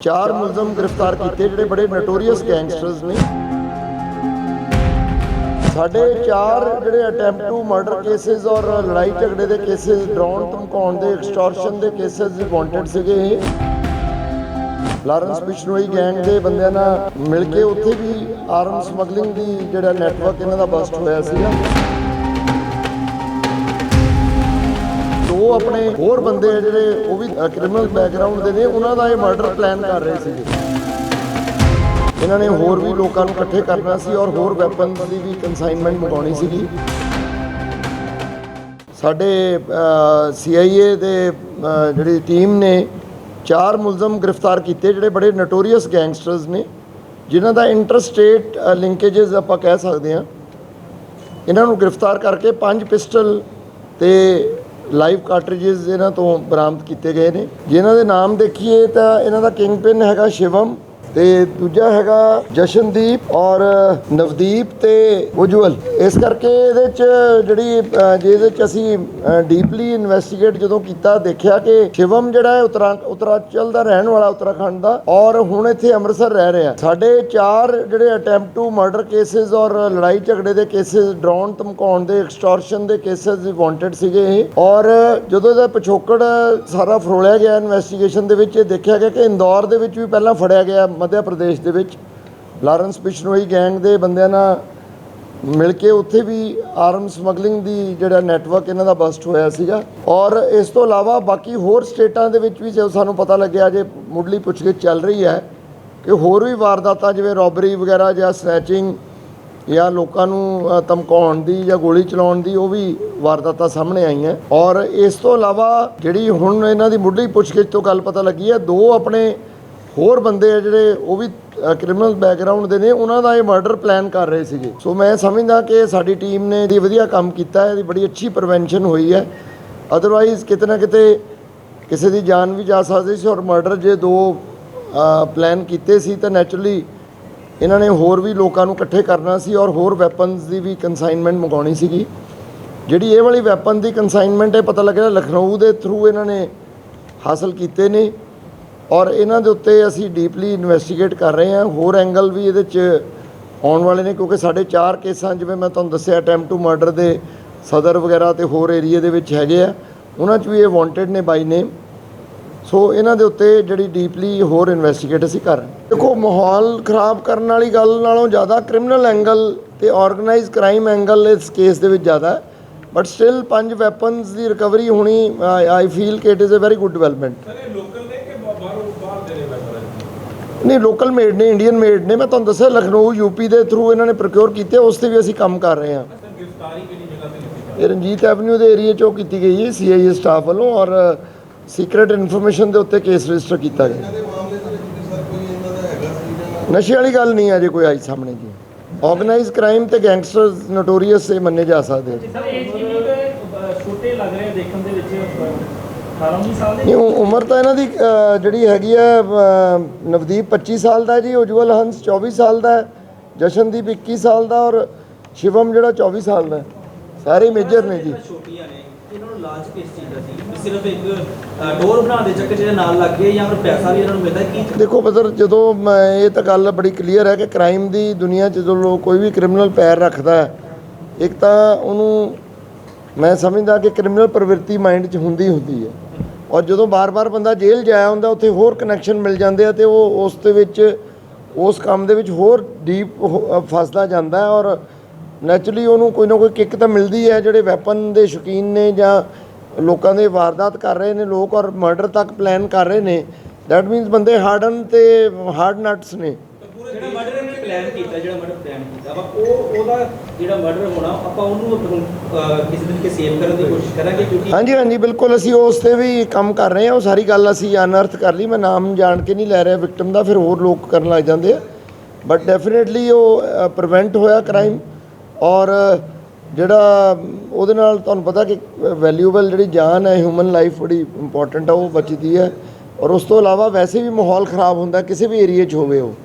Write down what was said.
ਚਾਰ ਮੁਲਜ਼ਮ ਗ੍ਰਿਫਤਾਰ ਕੀਤੇ ਜਿਹੜੇ ਬੜੇ ਨੋਟੋਰੀਅਸ ਗੈਂਗਸਟਰਸ ਨੇ। ਸਾਡੇ ਚਾਰ ਜਿਹੜੇ ਅਟੈਂਪਟ ਟੂ ਮਰਡਰ ਕੇਸਿਸ ਔਰ ਲੜਾਈ ਝਗੜੇ ਦੇ ਕੇਸਿਸ ਡਰਾਉਣ, ਧਮਕਾਉਣ ਦੇ ਐਕਸਟੋਰਸ਼ਨ ਦੇ ਕੇਸਿਸ ਵਾਂਟਡ ਸੀਗੇ ਇਹ। ਲਾਰੈਂਸ ਬਿਸ਼ਨੋਈ ਗੈਂਗ ਦੇ ਬੰਦਿਆਂ ਨਾਲ ਮਿਲ ਕੇ ਉੱਥੇ ਵੀ ਆਰਮ ਸਮਗਲਿੰਗ ਦੀ ਜਿਹੜਾ ਨੈਟਵਰਕ ਇਹਨਾਂ ਦਾ ਬਸਟ ਹੋਇਆ ਸੀਗਾ। ਦੋ ਆਪਣੇ ਹੋਰ ਬੰਦੇ ਆ ਜਿਹੜੇ ਉਹ ਵੀ ਕ੍ਰਿਮੀਨਲ ਬੈਕਗ੍ਰਾਉਂਡ ਦੇ ਨੇ, ਉਹਨਾਂ ਦਾ ਇਹ ਮਰਡਰ ਪਲਾਨ ਕਰ ਰਹੇ ਸੀਗੇ। ਇਹਨਾਂ ਨੇ ਹੋਰ ਵੀ ਲੋਕਾਂ ਨੂੰ ਇਕੱਠੇ ਕਰਨਾ ਸੀ ਔਰ ਹੋਰ ਵੈਪਨ ਦੀ ਵੀ ਕਨਸਾਈਨਮੈਂਟ ਮੰਗਾਉਣੀ ਸੀਗੀ। ਸਾਡੇ ਸੀਆਈਏ ਦੇ ਜਿਹੜੀ ਟੀਮ ਨੇ ਚਾਰ ਮੁਲਜ਼ਮ ਗ੍ਰਿਫਤਾਰ ਕੀਤੇ, ਜਿਹੜੇ ਬੜੇ ਨਟੋਰੀਅਸ ਗੈਂਗਸਟਰਸ ਨੇ, ਜਿਨ੍ਹਾਂ ਦਾ ਇੰਟਰਸਟੇਟ ਲਿੰਕੇजेस ਆਪਾਂ ਕਹਿ ਸਕਦੇ ਹਾਂ। ਇਹਨਾਂ ਨੂੰ ਗ੍ਰਿਫਤਾਰ ਕਰਕੇ ਪੰਜ ਪਿਸਟਲ ਤੇ ਲਾਈਵ ਕਾਰਟ੍ਰਿਜਸ ਇਹਨਾਂ ਤੋਂ ਬਰਾਮਦ ਕੀਤੇ ਗਏ ਨੇ। ਜਿਨ੍ਹਾਂ ਦੇ ਨਾਮ ਦੇਖੀਏ ਤਾਂ ਇਹਨਾਂ ਦਾ ਕਿੰਗ ਪਿਨ ਹੈਗਾ ਸ਼ਿਵਮ। ਤੇ ਦੂਜਾ ਹੈਗਾ ਜਸ਼ਨਦੀਪ ਔਰ ਨਵਦੀਪ ਤੇ ਉਜਵਲ। ਇਸ ਕਰਕੇ ਇਹਦੇ ਚ ਜਿਹੜੀ ਅ, ਚ ਅਸੀਂ ਡੀਪਲੀ ਇਨਵੈਸਟੀਗੇਟ ਜਦੋਂ ਕੀਤਾ ਦੇਖਿਆ ਕਿ ਸ਼ਿਵਮ ਜਿਹੜਾ ਹੈ ਉਤਰਾਚਲ ਦਾ ਰਹਿਣ ਵਾਲਾ ਉੱਤਰਾਖੰਡ ਦਾ ਔਰ ਹੁਣ ਇੱਥੇ ਅੰਮ੍ਰਿਤਸਰ ਰਹਿ ਰਿਹਾ। ਸਾਡੇ ਚਾਰ ਜਿਹੜੇ ਅਟੈਂਪਟ ਟੂ ਮਰਡਰ ਕੇਸਿਸ ਔਰ ਲੜਾਈ ਝਗੜੇ ਦੇ ਕੇਸਿਸ ਡਰਾਉਣ ਧਮਕਾਉਣ ਦੇ ਐਕਸਟੋਰਸ਼ਨ ਦੇ ਕੇਸਿਸ ਵਾਂਟਡ ਸੀਗੇ ਇਹ। ਔਰ ਜਦੋਂ ਇਹਦਾ ਪਿਛੋਕੜ ਸਾਰਾ ਫਰੋਲਿਆ ਗਿਆ ਇਨਵੈਸਟੀਗੇਸ਼ਨ ਦੇ ਵਿੱਚ ਇਹ ਦੇਖਿਆ ਗਿਆ ਕਿ ਇੰਦੌਰ ਦੇ ਵਿੱਚ ਵੀ ਪਹਿਲਾਂ ਫੜਿਆ ਗਿਆ ਮੱਧ ਪ੍ਰਦੇਸ਼ ਦੇ ਵਿੱਚ ਲਾਰੈਂਸ ਬਿਸ਼ਨੋਈ ਗੈਂਗ ਦੇ ਬੰਦਿਆਂ ਨਾਲ ਮਿਲ ਕੇ ਉੱਥੇ ਵੀ ਆਰਮ ਸਮਗਲਿੰਗ ਦੀ ਜਿਹੜਾ ਨੈਟਵਰਕ ਇਹਨਾਂ ਦਾ ਬਸਟ ਹੋਇਆ ਸੀਗਾ। ਔਰ ਇਸ ਤੋਂ ਇਲਾਵਾ ਬਾਕੀ ਹੋਰ ਸਟੇਟਾਂ ਦੇ ਵਿੱਚ ਵੀ ਜੋ ਸਾਨੂੰ ਪਤਾ ਲੱਗਿਆ ਜੇ ਮੁੱਢਲੀ ਪੁੱਛਗਿੱਛ ਚੱਲ ਰਹੀ ਹੈ ਕਿ ਹੋਰ ਵੀ ਵਾਰਦਾਤਾਂ ਜਿਵੇਂ ਰੋਬਰੀ ਵਗੈਰਾ ਜਾਂ ਸਨੈਚਿੰਗ ਜਾਂ ਲੋਕਾਂ ਨੂੰ ਧਮਕਾਉਣ ਦੀ ਜਾਂ ਗੋਲੀ ਚਲਾਉਣ ਦੀ ਉਹ ਵੀ ਵਾਰਦਾਤਾਂ ਸਾਹਮਣੇ ਆਈਆਂ। ਔਰ ਇਸ ਤੋਂ ਇਲਾਵਾ ਜਿਹੜੀ ਹੁਣ ਇਹਨਾਂ ਦੀ ਮੁੱਢਲੀ ਪੁੱਛਗਿੱਛ ਤੋਂ ਗੱਲ ਪਤਾ ਲੱਗੀ ਹੈ, ਦੋ ਆਪਣੇ ਹੋਰ ਬੰਦੇ ਆ ਜਿਹੜੇ ਉਹ ਵੀ ਕ੍ਰਿਮੀਨਲ ਬੈਕਗ੍ਰਾਉਂਡ ਦੇ ਨੇ, ਉਹਨਾਂ ਦਾ ਇਹ ਮਰਡਰ ਪਲਾਨ ਕਰ ਰਹੇ ਸੀਗੇ। ਸੋ ਮੈਂ ਸਮਝਦਾ ਕਿ ਸਾਡੀ ਟੀਮ ਨੇ ਇਹਦੀ ਵਧੀਆ ਕੰਮ ਕੀਤਾ ਹੈ, ਇਹਦੀ ਬੜੀ ਅੱਛੀ ਪ੍ਰੀਵੈਂਸ਼ਨ ਹੋਈ ਹੈ। ਅਦਰਵਾਈਜ਼ ਕਿਤੇ ਨਾ ਕਿਤੇ ਕਿਸੇ ਦੀ ਜਾਨ ਵੀ ਜਾ ਸਕਦੀ ਸੀ ਔਰ ਮਰਡਰ ਜੇ ਦੋ ਪਲਾਨ ਕੀਤੇ ਸੀ ਤਾਂ ਨੈਚੁਰਲੀ ਇਹਨਾਂ ਨੇ ਹੋਰ ਵੀ ਲੋਕਾਂ ਨੂੰ ਇਕੱਠੇ ਕਰਨਾ ਸੀ ਔਰ ਹੋਰ ਵੈਪਨਸ ਦੀ ਵੀ ਕਨਸਾਈਨਮੈਂਟ ਮੰਗਾਉਣੀ ਸੀਗੀ। ਜਿਹੜੀ ਇਹ ਵਾਲੀ ਵੈਪਨ ਦੀ ਕਨਸਾਈਨਮੈਂਟ ਇਹ ਪਤਾ ਲੱਗਿਆ ਲਖਨਊ ਦੇ ਥਰੂ ਇਹਨਾਂ ਨੇ ਹਾਸਲ ਕੀਤੇ ਨੇ। ਔਰ ਇਹਨਾਂ ਦੇ ਉੱਤੇ ਅਸੀਂ ਡੀਪਲੀ ਇਨਵੈਸਟੀਗੇਟ ਕਰ ਰਹੇ ਹਾਂ। ਹੋਰ ਐਂਗਲ ਵੀ ਇਹਦੇ 'ਚ ਆਉਣ ਵਾਲੇ ਨੇ, ਕਿਉਂਕਿ ਸਾਡੇ ਚਾਰ ਕੇਸਾਂ, ਜਿਵੇਂ ਮੈਂ ਤੁਹਾਨੂੰ ਦੱਸਿਆ, ਅਟੈਂਪਟ ਟੂ ਮਰਡਰ ਦੇ ਸਦਰ ਵਗੈਰਾ ਤੇ ਹੋਰ ਏਰੀਆ ਦੇ ਵਿੱਚ ਹੈਗੇ ਆ। ਉਹਨਾਂ 'ਚ ਵੀ ਇਹ ਵਾਂਟਡ ਨੇ ਬਾਈ ਨੇਮ। ਸੋ ਇਹਨਾਂ ਦੇ ਉੱਤੇ ਜਿਹੜੀ ਡੀਪਲੀ ਹੋਰ ਇਨਵੈਸਟੀਗੇਟ ਅਸੀਂ ਕਰ ਰਹੇ ਦੇਖੋ, ਮਾਹੌਲ ਖਰਾਬ ਕਰਨ ਵਾਲੀ ਗੱਲ ਨਾਲੋਂ ਜ਼ਿਆਦਾ ਕ੍ਰਿਮੀਨਲ ਐਂਗਲ ਤੇ ਆਰਗੇਨਾਈਜ਼ ਕ੍ਰਾਈਮ ਐਂਗਲ ਇਸ ਕੇਸ ਦੇ ਵਿੱਚ ਜ਼ਿਆਦਾ ਹੈ। ਬਟ ਸਟਿਲ ਪੰਜ ਵੈਪਨਸ ਦੀ ਰਿਕਵਰੀ ਹੋਣੀ, ਆਈ ਫੀਲ ਕਿ it is a very good development. ਨਹੀਂ ਲੋਕਲ ਮੇਡ ਨੇ ਇੰਡੀਅਨ ਮੇਡ ਨੇ। ਮੈਂ ਤੁਹਾਨੂੰ ਦੱਸਿਆ ਲਖਨਊ ਯੂਪੀ ਦੇ ਥਰੂ ਇਹਨਾਂ ਨੇ ਪ੍ਰੋਕਿਉਰ ਕੀਤੇ ਉਸ ਤੇ ਵੀ ਅਸੀਂ ਕੰਮ ਕਰ ਰਹੇ ਹਾਂ। ਇਹ ਰਣਜੀਤ ਐਵਨਿਊ ਦੇ ਏਰੀਆ ਚੋਂ ਕੀਤੀ ਗਈ ਹੈ ਸੀਆਈਏ ਸਟਾਫ ਵੱਲੋਂ ਔਰ ਸੀਕ੍ਰੀਟ ਇਨਫੋਰਮੇਸ਼ਨ ਦੇ ਉੱਤੇ ਕੇਸ ਰਜਿਸਟਰ ਕੀਤਾ ਗਿਆ। ਸੀ ਜਾਂ ਨਸ਼ੇ ਵਾਲੀ ਗੱਲ ਨਹੀਂ ਅਜੇ ਕੋਈ ਆਈ ਸਾਹਮਣੇ ਜੀ। ਆਰਗੇਨਾਈਜ਼ ਕ੍ਰਾਈਮ ਤੇ ਗੈਂਗਸਟਰਸ ਨੋਟੋਰੀਅਸ ਇਹ ਮੰਨੇ ਜਾ ਸਕਦੇ ਸਰ ਅਹ, ਛੋਟੇ ਲੱਗ ਰਹੇ ਦੇਖਣ ਦੇ ਵਿੱਚ 18 19 ਸਾਲ ਦੇ ਨਹੀਂ ਉ- ਉਮਰ ਤਾਂ ਇਹਨਾਂ ਦੀ ਅ, ਜਿਹੜੀ ਹੈਗੀ ਹੈ ਅ, ਨਵਦੀਪ 25 ਸਾਲ ਦਾ ਹੈ ਜੀ ਉਜਵਲ ਹੰਸ 24 ਸਾਲ ਦਾ ਹੈ ਜਸ਼ਨਦੀਪ 21 ਸਾਲ ਦਾ ਔਰ ਸ਼ਿਵਮ ਜਿਹੜਾ 24 ਸਾਲ ਦਾ ਹੈ। ਸਾਰੇ ਮੇਜਰ ਨੇ ਜੀ। ਛੋਟੀਆਂ ਨੇ ਇਹਨਾਂ ਨੂੰ ਲਾਲਚ ਕਿਸ ਚੀਜ਼ ਦਾ ਸੀ? ਵੀ ਸਿਰਫ ਇੱਕ ਅ, ਡੋਰ ਬਣਾਉਣ ਦੇ ਚੱਕਰ 'ਚ ਇਹਦੇ ਨਾਲ ਲੱਗ ਗਏ ਜਾਂ ਫਿਰ ਪੈਸਾ ਵੀ ਇਹਨਾਂ ਨੂੰ ਮਿਲਦਾ ਕੀ ਦੇਖੋ ਬਦਰ ਜਦੋਂ ਮੈਂ ਇਹ ਤਾਂ ਗੱਲ ਬੜੀ ਕਲੀਅਰ ਹੈ ਕਿ ਕ੍ਰਾਈਮ ਦੀ ਦੁਨੀਆ 'ਚ ਜਦੋਂ ਲੋਕ ਕੋਈ ਵੀ ਕ੍ਰਿਮੀਨਲ ਪੈਰ ਰੱਖਦਾ ਹੈ ਇੱਕ ਤਾਂ ਉਹਨੂੰ ਮੈਂ ਸਮਝਦਾ ਕਿ ਕ੍ਰਿਮੀਨਲ ਪ੍ਰਵਿਰਤੀ ਮਾਈਂਡ 'ਚ ਹੁੰਦੀ ਹੁੰਦੀ ਹੈ। ਔਰ ਜਦੋਂ ਬਾਰ-ਬਾਰ ਬੰਦਾ ਜੇਲ੍ਹ ਜਾਇਆ ਹੁੰਦਾ ਉੱਥੇ ਹੋਰ ਕਨੈਕਸ਼ਨ ਮਿਲ ਜਾਂਦੇ ਆ ਤੇ ਉਹ ਉਸ ਦੇ ਵਿੱਚ, ਉਸ ਕੰਮ ਦੇ ਵਿੱਚ ਹੋਰ ਡੀਪ ਫਸਦਾ ਜਾਂਦਾ ਹੈ ਔਰ ਨੈਚੁਰਲੀ ਉਹਨੂੰ ਕੋਈ ਨਾ ਕੋਈ ਕਿੱਕ ਤਾਂ ਮਿਲਦੀ ਹੈ, ਜਿਹੜੇ ਵੈਪਨ ਦੇ ਸ਼ੌਕੀਨ ਨੇ ਜਾਂ ਲੋਕਾਂ ਦੇ ਵਾਰਦਾਤ ਕਰ ਰਹੇ ਨੇ ਲੋਕ ਔਰ ਮਰਡਰ ਤੱਕ ਪਲਾਨ ਕਰ ਰਹੇ ਨੇ ਦੈਟ ਮੀਨਸ ਬੰਦੇ ਹਾਰਡਨ ਤੇ ਹਾਰਡ ਨਟਸ ਨੇ ਜਿਹੜਾ ਮਰਡਰ ਇਹਨੇ ਪਲਾਨ ਕੀਤਾ ਜਿਹੜਾ ਮਰਡਰ ਪਲਾਨ ਉਹ, ਉਹਦਾ ਜਿਹੜਾ ਮਰਡਰ ਹੋਣਾ, ਆਪਾਂ ਉਹਨੂੰ ਕਿਸੇ ਤਰੀਕੇ ਸੇਵ ਕਰਨ ਦੀ ਕੋਸ਼ਿਸ਼ ਕਰਾਂਗੇ ਕਿਉਂਕਿ ਹਾਂਜੀ ਹਾਂਜੀ, ਬਿਲਕੁਲ ਅਸੀਂ ਉਸ ਤੇ ਵੀ ਕੰਮ ਕਰ ਰਹੇ ਹਾਂ। ਉਹ ਸਾਰੀ ਗੱਲ ਅਸੀਂ ਅਨਰਥ ਕਰ ਲਈ। ਮੈਂ ਨਾਮ ਜਾਣ ਕੇ ਨਹੀਂ ਲੈ ਰਿਹਾ ਵਿਕਟਮ ਦਾ, ਫਿਰ ਹੋਰ ਲੋਕ ਕਰਨ ਲੱਗ ਜਾਂਦੇ ਆ। ਬਟ ਡੈਫੀਨਿਟਲੀ ਉਹ ਪ੍ਰੀਵੈਂਟ ਹੋਇਆ ਕ੍ਰਾਈਮ ਔਰ ਜਿਹੜਾ ਉਹਦੇ ਨਾਲ ਤੁਹਾਨੂੰ ਪਤਾ ਕਿ ਵੈਲਿਊਬਲ ਜਿਹੜੀ ਜਾਨ ਹੈ ਹਿਊਮਨ ਲਾਈਫ ਬੜੀ ਇੰਪੋਰਟੈਂਟ ਆ, ਉਹ ਬਚਦੀ ਹੈ। ਔਰ ਉਸ ਤੋਂ ਇਲਾਵਾ ਵੈਸੇ ਵੀ ਮਾਹੌਲ ਖਰਾਬ ਹੁੰਦਾ, ਕਿਸੇ ਵੀ ਏਰੀਆ 'ਚ ਹੋਵੇ ਉਹ।